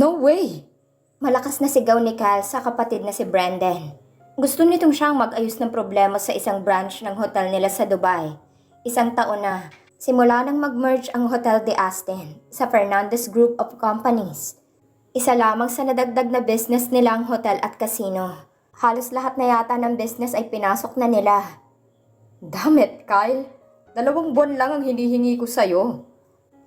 No way! Malakas na sigaw ni Cal sa kapatid na si Brandon. Gusto nitong siyang mag-ayos ng problema sa isang branch ng hotel nila sa Dubai. Isang taon na, simula nang mag-merge ang Hotel de Aston sa Fernandez Group of Companies. Isa lamang sa nadagdag na business nila ang hotel at casino. Halos lahat na yata ng business ay pinasok na nila. Damit, Kyle. Dalawang buwan lang ang hinihingi ko sa'yo.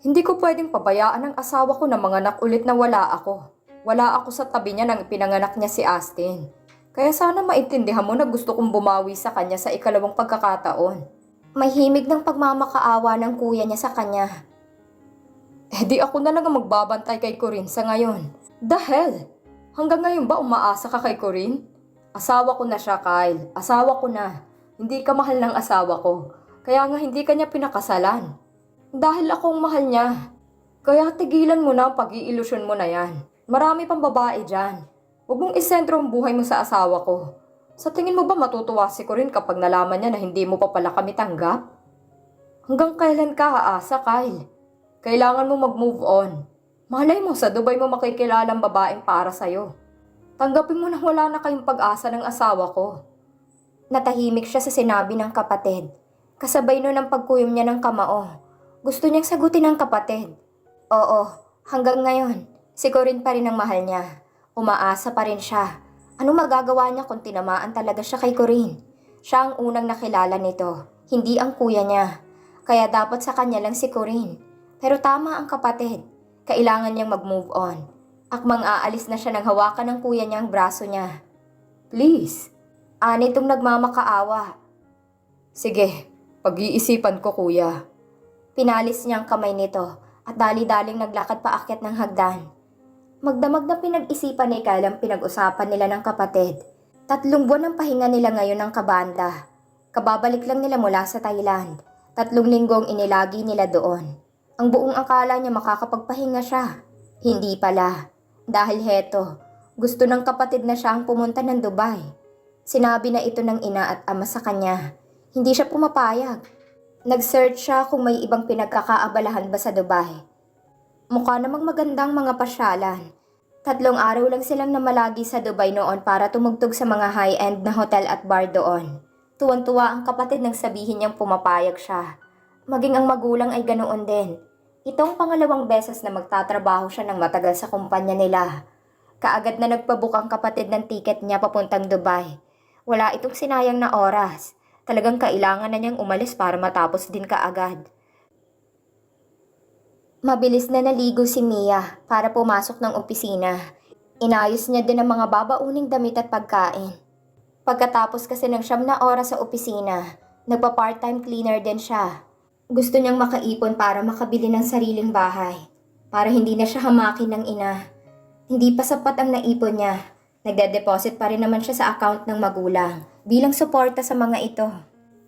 Hindi ko pwedeng pabayaan ang asawa ko na manganak ulit na wala ako. Wala ako sa tabi niya nang ipinanganak niya si Astin. Kaya sana maintindihan mo na gusto kong bumawi sa kanya sa ikalawang pagkakataon. May himig ng pagmamakaawa ng kuya niya sa kanya. Eh di ako na lang ang magbabantay kay Corinne sa ngayon. The hell? Hanggang ngayon ba umaasa ka kay Corinne? Asawa ko na siya, Kyle. Asawa ko na. Hindi ka mahal ng asawa ko. Kaya nga hindi ka niya pinakasalan. Dahil akong mahal niya. Kaya tigilan mo na ang pag-iilusyon mo na yan. Marami pang babae dyan. Huwag mong isentro ang buhay mo sa asawa ko. Sa tingin mo ba matutuwa si Corinne kapag nalaman niya na hindi mo pa pala kami tanggap? Hanggang kailan ka aasa, Kyle? Kailangan mo mag-move on. Malay mo, sa Dubai mo makikilalang babaeng para sa'yo. Tanggapin mo na wala na kayong pag-asa ng asawa ko. Natahimik siya sa sinabi ng kapatid. Kasabay nun ang pagkuyom niya ng kamao. Gusto niyang sagutin ng kapatid. Oo, hanggang ngayon, si Corinne pa rin ang mahal niya. Umaasa pa rin siya. Anong magagawa niya kung tinamaan talaga siya kay Corinne? Siya ang unang nakilala nito, hindi ang kuya niya. Kaya dapat sa kanya lang si Corinne. Pero tama ang kapatid. Kailangan niyang mag-move on. Akmang aalis na siya nang hawakan ng kuya niya ang braso niya. Please. Ani itong nagmamakaawa. Sige, pag-iisipan ko kuya. Pinalis niya ang kamay nito at dali-daling naglakad paakyat ng hagdan. Magdamag na pinag-isipan ni Kyle ang pinag-usapan nila ng kapatid. Tatlong buwan ang pahinga nila ngayon ng kabanda. Kababalik lang nila mula sa Thailand. Tatlong linggong inilagi nila doon. Ang buong akala niya makakapagpahinga siya. Hindi pala. Dahil heto, gusto ng kapatid na siya ang pumunta ng Dubai. Sinabi na ito ng ina at ama sa kanya. Hindi siya pumapayag. Nag-search siya kung may ibang pinagkakaabalahan ba sa Dubai. Mukha namang magandang mga pasyalan. Tatlong araw lang silang namalagi sa Dubai noon para tumugtog sa mga high-end na hotel at bar doon. Tuwan-tuwa ang kapatid nang sabihin niyang pumapayag siya. Maging ang magulang ay ganoon din. Itong pangalawang beses na magtatrabaho siya ng matagal sa kumpanya nila. Kaagad na nagpabook ang kapatid ng tiket niya papuntang Dubai. Wala itong sinayang na oras. Talagang kailangan na niyang umalis para matapos din kaagad. Mabilis na naligo si Mia para pumasok ng opisina. Inayos niya din ang mga babauning damit at pagkain. Pagkatapos kasi ng siyam na oras sa opisina, nagpa-part-time cleaner din siya. Gusto niyang makaipon para makabili ng sariling bahay. Para hindi na siya hamakin ng ina. Hindi pa sapat ang naipon niya. Nagde-deposit pa rin naman siya sa account ng magulang bilang suporta sa mga ito.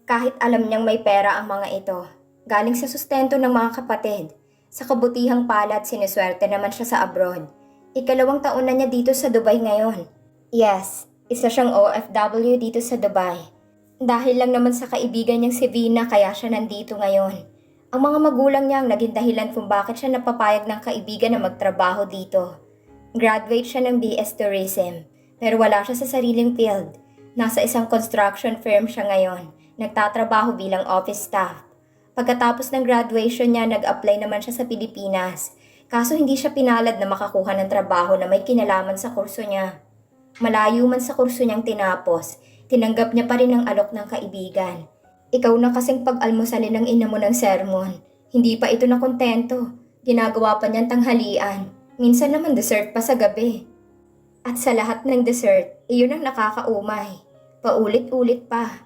Kahit alam niyang may pera ang mga ito. Galing sa sustento ng mga kapatid. Sa kabutihang palad, siniswerte naman siya sa abroad. Ikalawang taon na niya dito sa Dubai ngayon. Yes, isa siyang OFW dito sa Dubai. Dahil lang naman sa kaibigan niyang si Vina kaya siya nandito ngayon. Ang mga magulang niya ang naging dahilan kung bakit siya napapayag ng kaibigan na magtrabaho dito. Graduate siya ng BS Tourism, pero wala siya sa sariling field. Nasa isang construction firm siya ngayon. Nagtatrabaho bilang office staff. Pagkatapos ng graduation niya, nag-apply naman siya sa Pilipinas. Kaso hindi siya pinalad na makakuha ng trabaho na may kinalaman sa kurso niya. Malayo man sa kurso niyang tinapos, tinanggap niya pa rin ang alok ng kaibigan. Ikaw na kasing pag-almusalin ng ina mo ng sermon. Hindi pa ito na kontento. Ginagawa pa niyang tanghalian. Minsan naman dessert pa sa gabi. At sa lahat ng dessert, iyon ang nakakaumay. Paulit-ulit pa.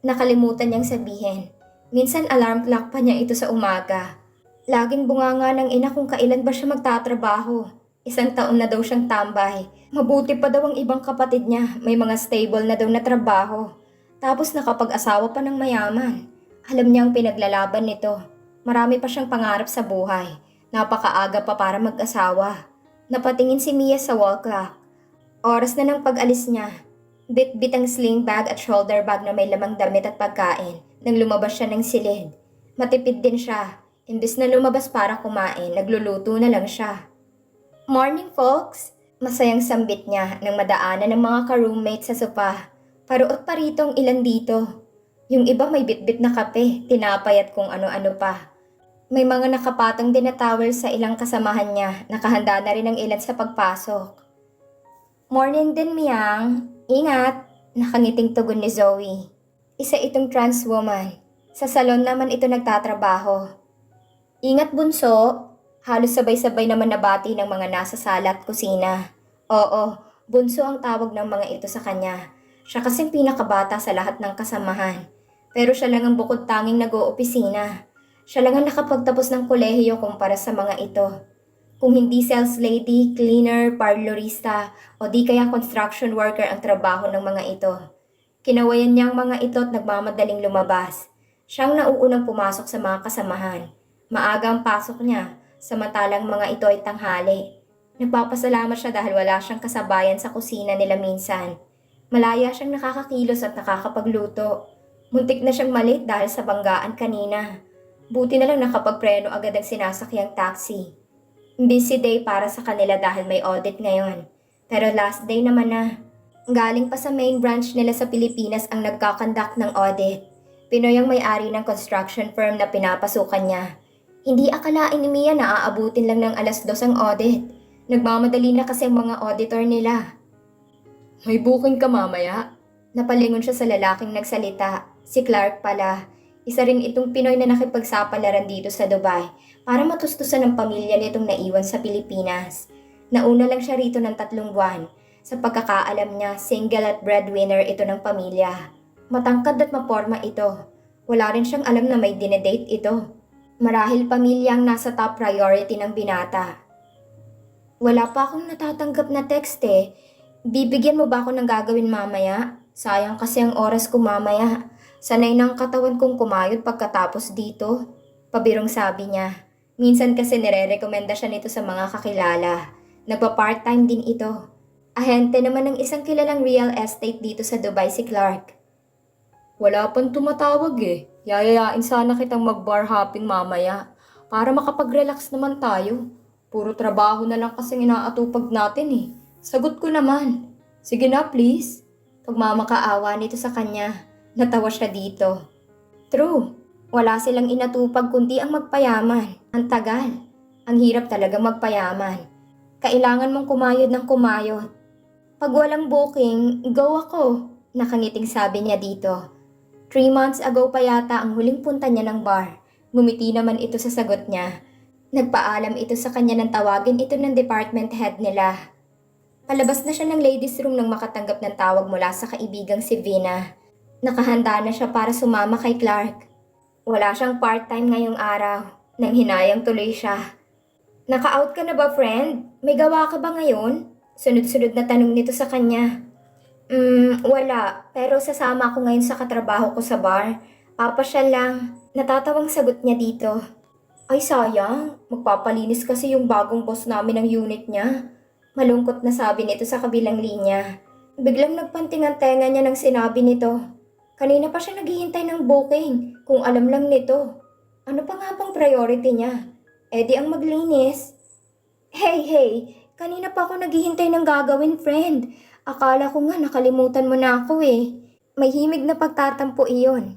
Nakalimutan niyang sabihin. Minsan alarm clock pa niya ito sa umaga. Laging bunganga ng ina kung kailan ba siya magtatrabaho. Isang taon na daw siyang tambay. Mabuti pa daw ang ibang kapatid niya. May mga stable na daw na trabaho. Tapos nakapag-asawa pa ng mayaman. Alam niya ang pinaglalaban nito. Marami pa siyang pangarap sa buhay. Napakaaga pa para mag-asawa. Napatingin si Mia sa wall clock. Oras na ng pag-alis niya. Bit-bit ang sling bag at shoulder bag na may lamang damit at pagkain nang lumabas siya ng silid. Matipid din siya. Imbis na lumabas para kumain, nagluluto na lang siya. Morning, folks! Masayang sambit niya nang madaanan ng mga ka-roommate sa sopa. Paruot pa rito ang ilan dito. Yung iba may bitbit na kape, tinapay at kung ano-ano pa. May mga nakapatong din na towel sa ilang kasamahan niya, nakahanda na rin ang ilan sa pagpasok. Morning din, Miyang. Ingat! Nakangiting tugon ni Zoe. Isa itong trans woman. Sa salon naman ito nagtatrabaho. Ingat bunso! Halos sabay-sabay naman nabati ng mga nasa sala at kusina. Oo, bunso ang tawag ng mga ito sa kanya. Siya kasing pinakabata sa lahat ng kasamahan. Pero siya lang ang bukod tanging nag-oopisina. Siya lang ang nakapagtapos ng kolehiyo kumpara sa mga ito. Kung hindi sales lady, cleaner, parlorista, o di kaya construction worker ang trabaho ng mga ito. Kinawayan niya ang mga ito at nagmamadaling lumabas. Siyang nauunang pumasok sa mga kasamahan. Maaga ang pasok niya, samantalang mga ito ay tanghali. Nagpapasalamat siya dahil wala siyang kasabayan sa kusina nila minsan. Malaya siyang nakakakilos at nakakapagluto. Muntik na siyang malit dahil sa banggaan kanina. Buti na lang nakapagpreno agad ang sinasakyang taxi. Busy day para sa kanila dahil may audit ngayon. Pero last day naman na. Galing pa sa main branch nila sa Pilipinas ang nagkakandak ng audit. Pinoy ang may-ari ng construction firm na pinapasukan niya. Hindi akalain ni Mia na aabutin lang ng alas dos ang audit. Nagmamadali na kasi ang mga auditor nila. May booking ka mamaya? Napalingon siya sa lalaking nagsalita. Si Clark pala. Isa rin itong Pinoy na nakipagsapalaran dito sa Dubai para matustusan ng pamilya nitong naiwan sa Pilipinas. Nauna lang siya rito ng tatlong buwan. Sa pagkakaalam niya, single at breadwinner ito ng pamilya. Matangkad at maporma ito. Wala rin siyang alam na may dinedate ito. Marahil pamilya ang nasa top priority ng binata. Wala pa akong natatanggap na text eh. Bibigyan mo ba ako ng gagawin mamaya? Sayang kasi ang oras ko mamaya. Sanay ng katawan kong kumayod pagkatapos dito. Pabirong sabi niya. Minsan kasi nire-rekomenda siya nito sa mga kakilala. Nagpa-part-time din ito. Ahente naman ng isang kilalang real estate dito sa Dubai si Clark. Wala pang tumatawag eh. Yayayain sana kitang mag-bar hopping mamaya para makapag-relax naman tayo. Puro trabaho na lang kasing inaatupag natin eh. Sagot ko naman. Sige na please. Pagmamakaawa nito sa kanya, natawa siya dito. True, wala silang inatupag kundi ang magpayaman. Ang tagal. Ang hirap talaga magpayaman. Kailangan mong kumayod ng kumayod. Pag walang booking, go ako. Nakangiting sabi niya dito. Three months ago pa yata ang huling punta niya ng bar. Ngumiti naman ito sa sagot niya. Nagpaalam ito sa kanya ng tawagin ito ng department head nila. Palabas na siya ng ladies room nang makatanggap ng tawag mula sa kaibigang si Vina. Nakahanda na siya para sumama kay Clark. Wala siyang part-time ngayong araw. Nang hinayang tuloy siya. Naka-out ka na ba, friend? May gawa ka ba ngayon? Sunod-sunod na tanong nito sa kanya. Hmm, wala. Pero sasama ako ngayon sa katrabaho ko sa bar. Papasyal lang. Natatawang sagot niya dito. Ay sayang, magpapalinis kasi yung bagong boss namin ng unit niya. Malungkot na sabi nito sa kabilang linya. Biglang nagpanting ang tenga niya nang sinabi nito. Kanina pa siya naghihintay ng booking kung alam lang nito. Ano pa nga bang priority niya? Eh di ang maglinis. Hey, hey, kanina pa ako naghihintay ng gagawin, friend. Akala ko nga nakalimutan mo na ako eh. May himig na pagtatampo iyon.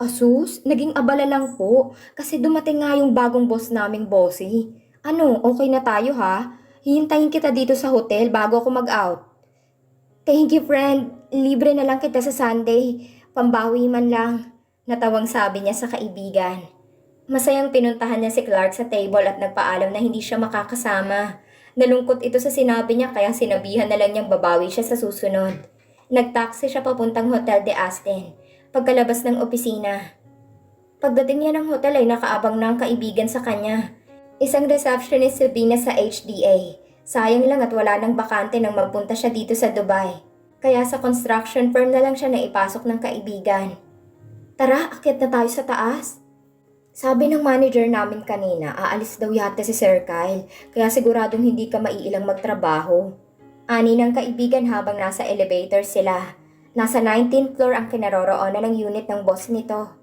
Asus, naging abala lang po kasi dumating nga yung bagong boss naming bossy. Ano, okay na tayo ha? Hihintayin kita dito sa hotel bago ako mag-out. Thank you friend, libre na lang kita sa Sunday. Pambawi man lang. Natawang sabi niya sa kaibigan. Masayang pinuntahan niya si Clark sa table at nagpaalam na hindi siya makakasama. Nalungkot ito sa sinabi niya kaya sinabihan na lang niyang babawi siya sa susunod. Nagtaksi siya papuntang Hotel de Aston pagkalabas ng opisina. Pagdating niya ng hotel ay nakaabang na ang kaibigan sa kanya. Isang receptionist si Vina sa HDA. Sayang lang at wala nang bakante nang magpunta siya dito sa Dubai. Kaya sa construction firm na lang siya naipasok ng kaibigan. Tara, akit na tayo sa taas. Sabi ng manager namin kanina, aalis daw yata si Sir Kyle, kaya siguradong hindi ka maiilang magtrabaho. Ani ng kaibigan habang nasa elevator sila. Nasa 19th floor ang kinaroroonan ng unit ng boss nito.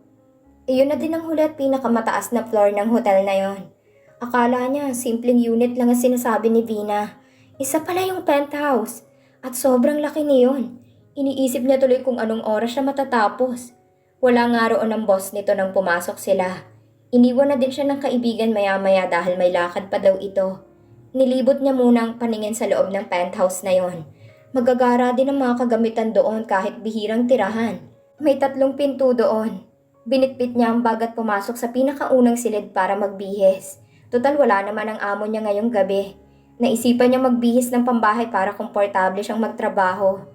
Iyon na din ang huli at pinakamataas na floor ng hotel na yon. Akala niya simpleng unit lang ang sinasabi ni Vina. Isa pala yung penthouse. At sobrang laki niyon. Iniisip niya tuloy kung anong oras siya matatapos. Wala nga roon ang boss nito nang pumasok sila. Iniwan na din siya ng kaibigan maya-maya dahil may lakad pa daw ito. Nilibot niya muna ang paningin sa loob ng penthouse na yon. Magagara din ang mga kagamitan doon kahit bihirang tirahan. May tatlong pinto doon. Binitbit niya ang bag at pumasok sa pinakaunang silid para magbihis. Total wala naman ang amo niya ngayong gabi. Naisipan niya magbihis ng pambahay para komportable siyang magtrabaho.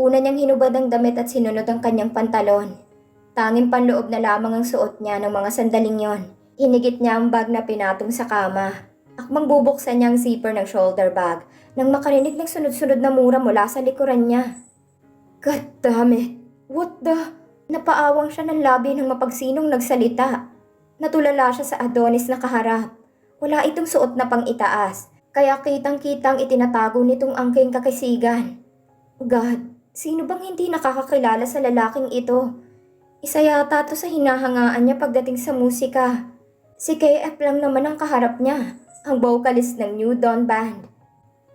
Una niyang hinubad ang damit at sinunod ang kanyang pantalon. Tanging panloob na lamang ang suot niya ng mga sandaling yon. Hinigit niya ang bag na pinatong sa kama. Akmang bubuksan niya ang zipper ng shoulder bag nang makarinig ng sunod-sunod na mura mula sa likuran niya. God damn it! What the? Napaawang siya ng labi ng mapagsinong nagsalita. Natulala siya sa Adonis na kaharap. Wala itong suot na pang itaas, kaya kitang-kitang itinatago nitong angking kakisigan. God, sino bang hindi nakakakilala sa lalaking ito? Isa yata to sa hinahangaan niya pagdating sa musika. Si KF lang naman ang kaharap niya, ang vocalist ng New Dawn Band.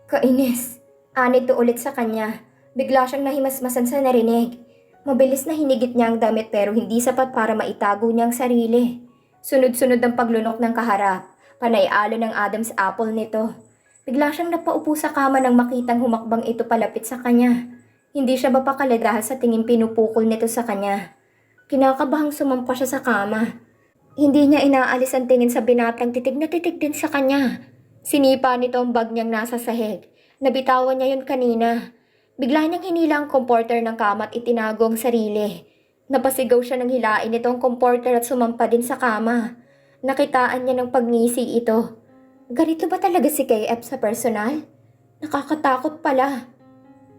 Kainis. Anito ulit sa kanya. Bigla siyang nahimasmasan sa narinig. Mabilis na hinigit niya ang damit pero hindi sapat para maitago niya ang sarili. Sunod-sunod ang paglunok ng kaharap. Panay-alo ng Adam's apple nito. Bigla siyang napaupo sa kama nang makitang humakbang ito palapit sa kanya. Hindi siya mapakali dahil sa tingin pinupukol nito sa kanya. Kinakabahang sumampa siya sa kama. Hindi niya inaalis ang tingin sa binatang titig na titig din sa kanya. Sinipa nito ang bag niyang nasa sahig. Nabitawan niya yun kanina. Bigla niyang hinila ang comporter ng kama at itinago ang sarili. Napasigaw siya ng hilain nito ang comporter at sumampa din sa kama. Nakitaan niya ng pagngisi ito. Ganito ba talaga si KF sa personal? Nakakatakot pala.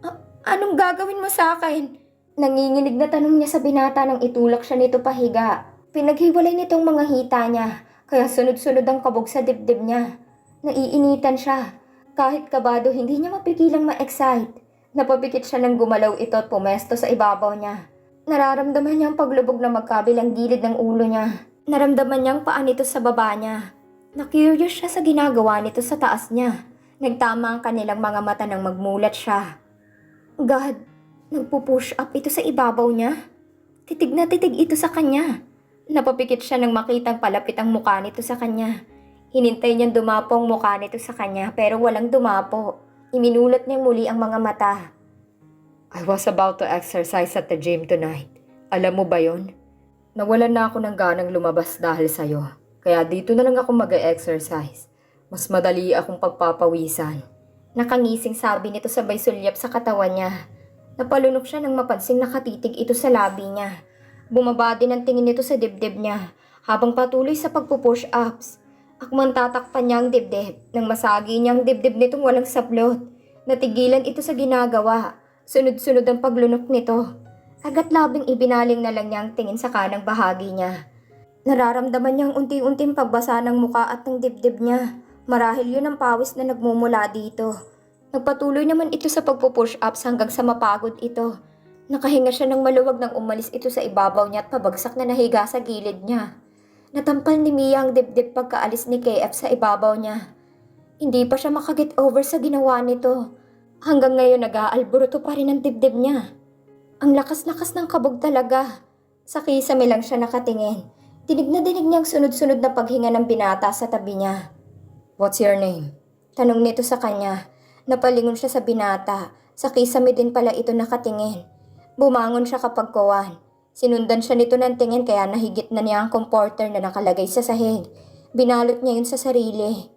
"A- anong gagawin mo sa akin? Nanginginig na tanong niya sa binata nang itulak siya nito pahiga. Pinaghiwalay nitong mga hita niya, kaya sunod-sunod ang kabog sa dibdib niya. Naiinitan siya. Kahit kabado, hindi niya mapigilang ma-excite. Napapikit siya nang gumalaw ito at pumesto sa ibabaw niya. Nararamdaman niya ang paglubog na magkabilang gilid ng ulo niya. Naramdaman niya ang paa nito sa baba niya. Na-curious siya sa ginagawa nito sa taas niya. Nagtama ang kanilang mga mata nang magmulat siya. God, nagpo-push up ito sa ibabaw niya. Titig na titig ito sa kanya. Napapikit siya nang makitang palapit ang mukha nito sa kanya. Hinintay niyang dumapo ang mukha nito sa kanya pero walang dumapo. Iminulot niyang muli ang mga mata. I was about to exercise at the gym tonight. Alam mo ba yon? Nawalan na ako ng ganang lumabas dahil sa'yo. Kaya dito na lang ako mag-exercise. Mas madali akong pagpapawisan. Nakangising sabi nito sabay sulyap sa katawan niya. Napalunok siya nang mapansing nakatitig ito sa labi niya. Bumaba din ang tingin nito sa dibdib niya habang patuloy sa pagpupush ups. Akmang tatakpan niya ang dibdib nang masagi niya ang dibdib nitong walang saplot. Natigilan ito sa ginagawa. Sunod-sunod ang paglunok nito. Agad labing ibinaling na lang niya ang tingin sa kanang bahagi niya. Nararamdaman niyang unti-unting pagbasa ng muka at ng dibdib niya. Marahil yun ang pawis na nagmumula dito. Nagpatuloy naman ito sa pagpupush ups hanggang sa mapagod ito. Nakahinga siya ng maluwag nang umalis ito sa ibabaw niya at pabagsak na nahiga sa gilid niya. Natampal ni Mia ang dibdib pagkaalis ni KF sa ibabaw niya. Hindi pa siya makaget over sa ginawa nito. Hanggang ngayon nag-aalburuto pa rin ang dibdib niya. Ang lakas-lakas ng kabog talaga. Sa kisame lang siya nakatingin. Dinig na dinig niyang sunod-sunod na paghinga ng binata sa tabi niya. What's your name? Tanong nito sa kanya. Napalingon siya sa binata. Sa kisame din pala ito nakatingin. Bumangon siya kapag kuwan. Sinundan siya nito ng tingin kaya nahigit na niya ang comporter na nakalagay sa sahig. Binalot niya yun sa sarili.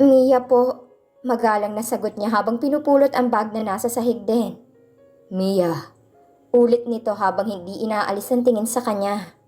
Mia po, magalang na sagot niya habang pinupulot ang bag na nasa sahig din. Mia. Ulit nito habang hindi inaalis ang tingin sa kanya.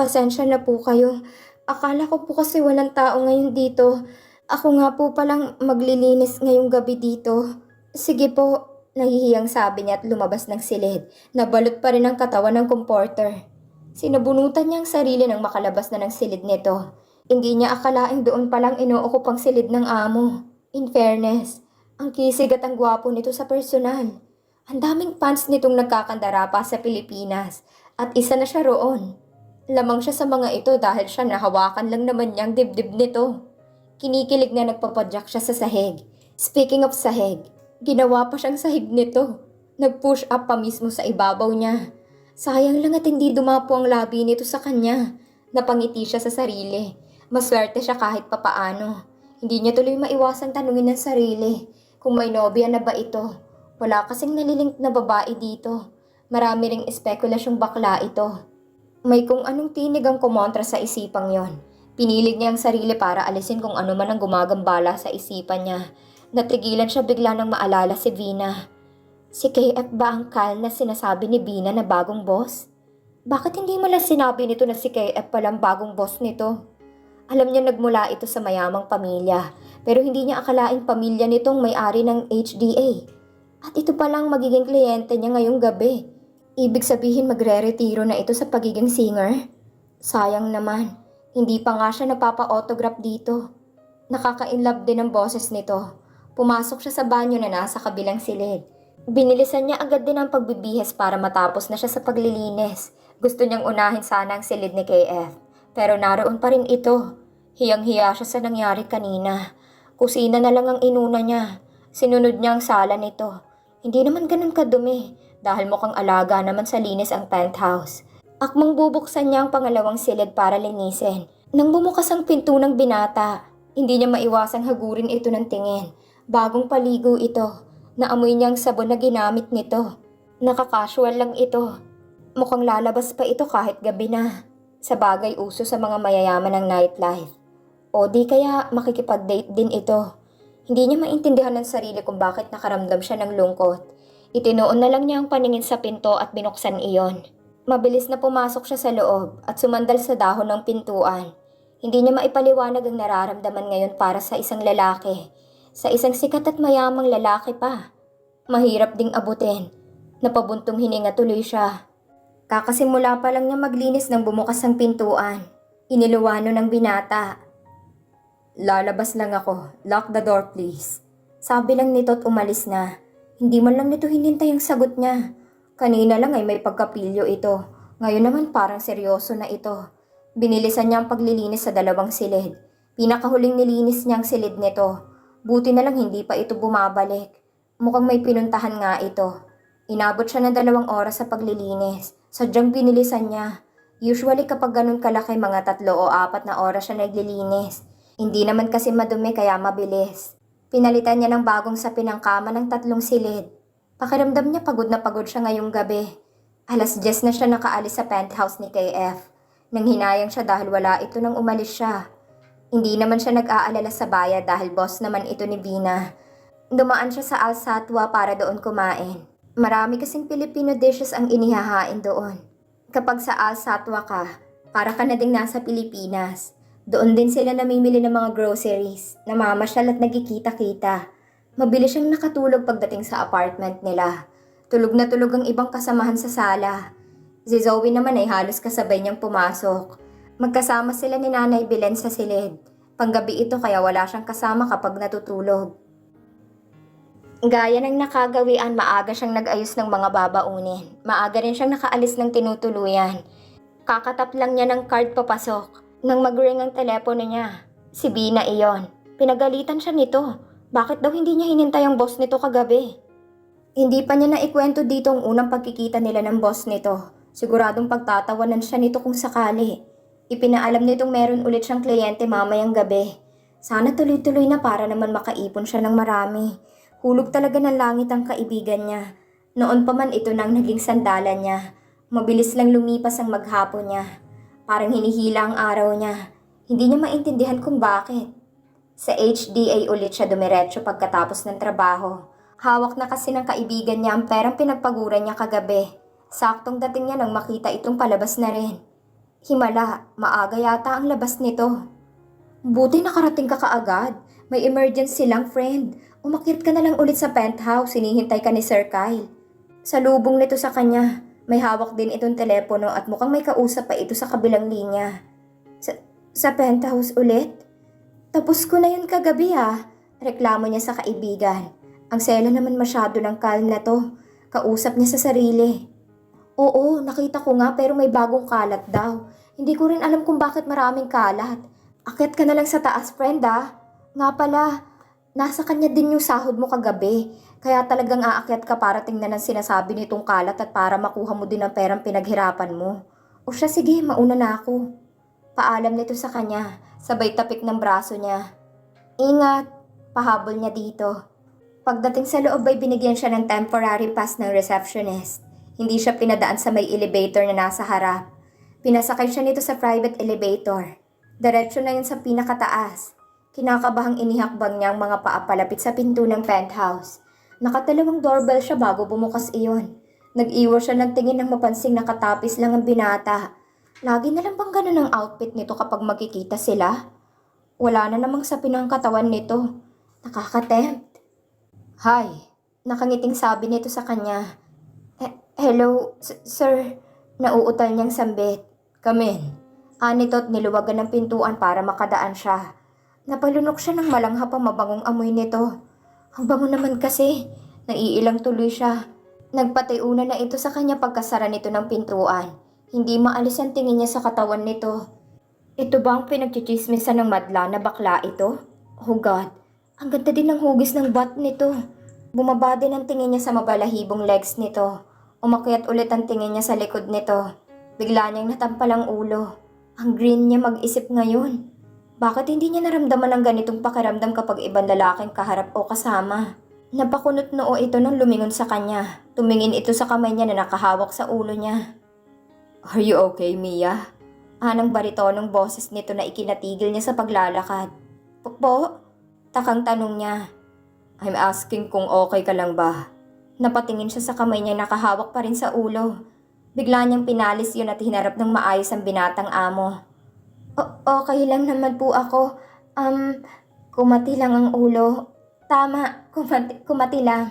Pasensya na po kayo. Akala ko po kasi walang tao ngayon dito. Ako nga po palang maglilinis ngayong gabi dito. Sige po, nahihiyang sabi niya at lumabas ng silid. Nabalot pa rin ang katawan ng comporter. Sinabunutan niya ang sarili nang makalabas na ng silid nito. Hindi niya akalaing doon palang inuukup ang silid ng amo. In fairness, ang kisig at ang gwapo nito sa personal. Ang daming fans nitong nagkakandara pa sa Pilipinas at isa na siya roon. Lamang siya sa mga ito dahil siya nahawakan lang naman niyang dibdib nito. Kinikilig na nagpapadyak siya sa sahig. Speaking of sahig, ginawa pa siyang sahig nito. Nag-push up pa mismo sa ibabaw niya. Sayang lang at hindi dumapo ang labi nito sa kanya. Napangiti siya sa sarili. Maswerte siya kahit papaano. Hindi niya tuloy maiwasang tanungin ng sarili kung may nobya na ba ito. Wala kasing nalilink na babae dito. Marami ring espekulasyong bakla ito. May kung anong tinig ang kumontra sa isipang yon. Pinilig niya ang sarili para alisin kung ano man ang gumagambala sa isipan niya. Natigilan siya bigla nang maalala si Vina. Si KF ba ang Kyle na sinasabi ni Vina na bagong boss? Bakit hindi mo lang sinabi nito na si KF palang bagong boss nito? Alam niya nagmula ito sa mayamang pamilya, pero hindi niya akalaing pamilya nitong may-ari ng HDA. At ito palang magiging kliyente niya ngayong gabi. Ibig sabihin magre-retiro na ito sa pagiging singer? Sayang naman, hindi pa nga siya napapa-autograph dito. Nakaka-inlove din ang boses nito. Pumasok siya sa banyo na nasa kabilang silid. Binilisan niya agad din ang pagbibihis para matapos na siya sa paglilinis. Gusto niyang unahin sana ang silid ni KF. Pero naroon pa rin ito. Hiyang-hiya siya sa nangyari kanina. Kusina na lang ang inuna niya. Sinunod niya ang sala nito. Hindi naman ganun kadumi dahil mukhang alaga naman sa linis ang penthouse. Akmang bubuksan niya ang pangalawang silid para linisin. Nang bumukas ang pinto ng binata, hindi niya maiwasang hagurin ito ng tingin. Bagong paligo ito. Naamoy niya ang sabon na ginamit nito. Nakakasual lang ito. Mukhang lalabas pa ito kahit gabi na. Sa bagay uso sa mga mayayaman ng nightlife. O di kaya makikipag-date din ito. Hindi niya maintindihan ng sarili kung bakit nakaramdam siya ng lungkot. Itinoon na lang niya ang paningin sa pinto at binuksan iyon. Mabilis na pumasok siya sa loob at sumandal sa dahon ng pintuan. Hindi niya maipaliwanag ang nararamdaman ngayon para sa isang lalaki. Sa isang sikat at mayamang lalaki pa. Mahirap ding abutin. Napabuntong hininga tuloy siya. Kakasimula pa lang niya maglinis nang bumukas ang pintuan. Iniluwano ng binata. Lalabas lang ako. Lock the door please. Sabi lang nito at umalis na. Hindi man lang nito hinintay ang sagot niya. Kanina lang ay may pagkapilyo ito. Ngayon naman parang seryoso na ito. Binilisan niya ang paglilinis sa dalawang silid. Pinakahuling nilinis niya ang silid nito. Buti na lang hindi pa ito bumabalik. Mukhang may pinuntahan nga ito. Inabot siya ng dalawang oras sa paglilinis. Sadyang binilisan niya. Usually kapag ganun kalaki mga tatlo o apat na oras siya naglilinis. Hindi naman kasi madumi kaya mabilis. Pinalitan niya ng bagong sapin ang kama ng tatlong silid. Pakiramdam niya pagod na pagod siya ngayong gabi. Alas 10 na siya nakaalis sa penthouse ni KF. Nang hinayang siya dahil wala ito nang umalis siya. Hindi naman siya nag-aalala sa bayad dahil boss naman ito ni Bina. Dumaan siya sa Al Satwa para doon kumain. Marami kasing Filipino dishes ang inihahain doon. Kapag sa Al Satwa ka, para ka na ding nasa Pilipinas. Doon din sila namimili ng mga groceries, namamasyal at nagkikita-kita. Mabilis siyang nakatulog pagdating sa apartment nila. Tulog na tulog ang ibang kasamahan sa sala. Si Zoe naman ay halos kasabay niyang pumasok. Magkasama sila ni Nanay Belen sa silid. Panggabi ito kaya wala siyang kasama kapag natutulog. Gaya ng nakagawian, maaga siyang nag-ayos ng mga babaunin. Maaga rin siyang nakaalis ng tinutuluyan. Kakatap lang niya ng card papasok. Nang mag-ring ang telepono niya, si Bina iyon. Pinagalitan siya nito. Bakit daw hindi niya hinintay ang boss nito kagabi? Hindi pa niya naikwento dito ang unang pagkikita nila ng boss nito. Siguradong pagtatawanan siya nito kung sakali. Ipinaalam nitong meron ulit siyang kliyente mamayang gabi. Sana tuloy-tuloy na para naman makaipon siya ng marami. Hulog talaga ng langit ang kaibigan niya. Noon pa man ito nang naging sandalan niya. Mabilis lang lumipas ang maghapon niya. Parang hinihila ang araw niya. Hindi niya maintindihan kung bakit. Sa HDA ulit siya dumiretso pagkatapos ng trabaho. Hawak na kasi ng kaibigan niya ang perang pinagpaguran niya kagabi. Saktong dating niya nang makita itong palabas na rin. Himala, maaga yata ang labas nito. Buti nakarating ka kaagad. May emergency lang, friend. Umakyat ka na lang ulit sa penthouse. Sinihintay ka ni Sir Kyle. Sa lubong nito sa kanya, may hawak din itong telepono at mukhang may kausap pa ito sa kabilang linya. Sa, sa penthouse ulit? Tapos ko na yun kagabi ah. Reklamo niya sa kaibigan. Ang sela naman masyado ng calm na to. Kausap niya sa sarili. Oo, nakita ko nga pero may bagong kalat daw. Hindi ko rin alam kung bakit maraming kalat. Akit ka na lang sa taas, friend ah. Nga pala, nasa kanya din yung sahod mo kagabi. Kaya talagang aakyat ka para tingnan ang sinasabi nitong kalat at para makuha mo din ang perang pinaghirapan mo. O siya, sige, mauna na ako. Paalam nito sa kanya, sabay tapik ng braso niya. Ingat, pahabol niya dito. Pagdating sa loob ay binigyan siya ng temporary pass ng receptionist. Hindi siya pinadaan sa may elevator na nasa harap. Pinasakay siya nito sa private elevator. Diretso na yun sa pinakataas. Kinakabahang inihakbang niya ang mga paa palapit sa pinto ng penthouse. Nakatalawang doorbell siya bago bumukas iyon. Nag-iwas siya ng tingin ng mapansing nakatapis lang ang binata. Lagi na lang bang ganun ang outfit nito kapag magkikita sila? Wala na namang sa pinangkatawan nito. Nakakatempt. Hi, nakangiting sabi nito sa kanya. "Eh, hello, sir. Nauutal niyang sambit. Come in. Anito't niluwagan ng pintuan para makadaan siya. Napalunok siya ng malangha pa mabangong amoy nito. Ang bango naman kasi. Naiilang tuloy siya. Nagpatiuna na ito sa kanya pagkasara nito ng pintuan. Hindi maalis ang tingin niya sa katawan nito. Ito ba ang pinagchichismisan ng madla na bakla ito? Oh God, ang ganda din ng hugis ng bat nito. Bumaba din ang tingin niya sa mabalahibong legs nito. Umakyat ulit ang tingin niya sa likod nito. Bigla niyang natampal ang ulo. Ang green niya mag-isip ngayon. Bakit hindi niya naramdaman ang ganitong pakiramdam kapag ibang lalaking kaharap o kasama? Napakunot noo ito nang lumingon sa kanya. Tumingin ito sa kamay niya na nakahawak sa ulo niya. Are you okay, Mia? Anang baritonong boses nito na ikinatigil niya sa paglalakad. Po? po? Takang tanong niya. I'm asking kung okay ka lang ba. Napatingin siya sa kamay niya nakahawak pa rin sa ulo. Bigla niyang pinalis yun at hinarap ng maayos ang binatang amo. O- okay lang naman po ako. Um, kumati lang ang ulo. Tama, kumati, kumati lang.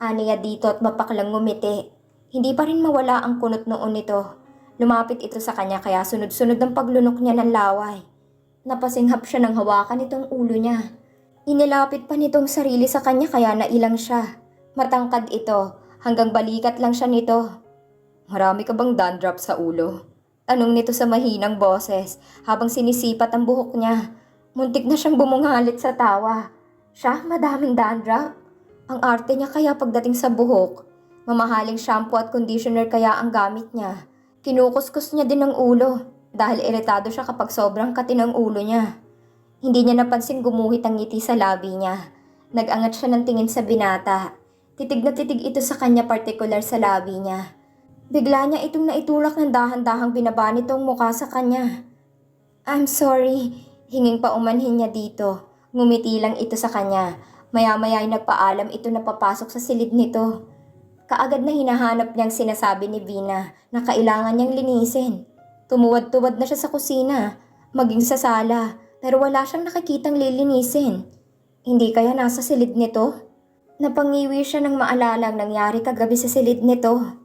Aniya dito at mapaklang ngumiti. Hindi pa rin mawala ang kunot noon nito. Lumapit ito sa kanya kaya sunod-sunod ang paglunok niya ng laway. Napasinghap siya ng hawakan nitong ulo niya. Inilapit pa nitong sarili sa kanya kaya nailang siya. Matangkad ito, hanggang balikat lang siya nito. Marami ka bang dandruff sa ulo? Anong nito sa mahinang boses habang sinisipat ang buhok niya. Muntik na siyang bumungalit sa tawa. Siya, madaming dandruff. Ang arte niya kaya pagdating sa buhok. Mamahaling shampoo at conditioner kaya ang gamit niya. Kinukuskus niya din ang ulo dahil iritado siya kapag sobrang katin ang ulo niya. Hindi niya napansin gumuhit ang ngiti sa labi niya. Nag-angat siya ng tingin sa binata. Titig na titig ito sa kanya partikular sa labi niya. Bigla niya itong naitulak ng dahan-dahang binaba nitong mukha sa kanya. I'm sorry, hinging pa umanhin niya dito. Ngumiti lang ito sa kanya. Maya-maya ay nagpaalam ito na papasok sa silid nito. Kaagad na hinahanap niyang sinasabi ni Vina na kailangan niyang linisin. Tumuwad-tuwad na siya sa kusina, maging sa sala, pero wala siyang nakikitang lilinisin. Hindi kaya nasa silid nito? Napangiwi siya ng maalala ang nangyari kagabi sa silid nito.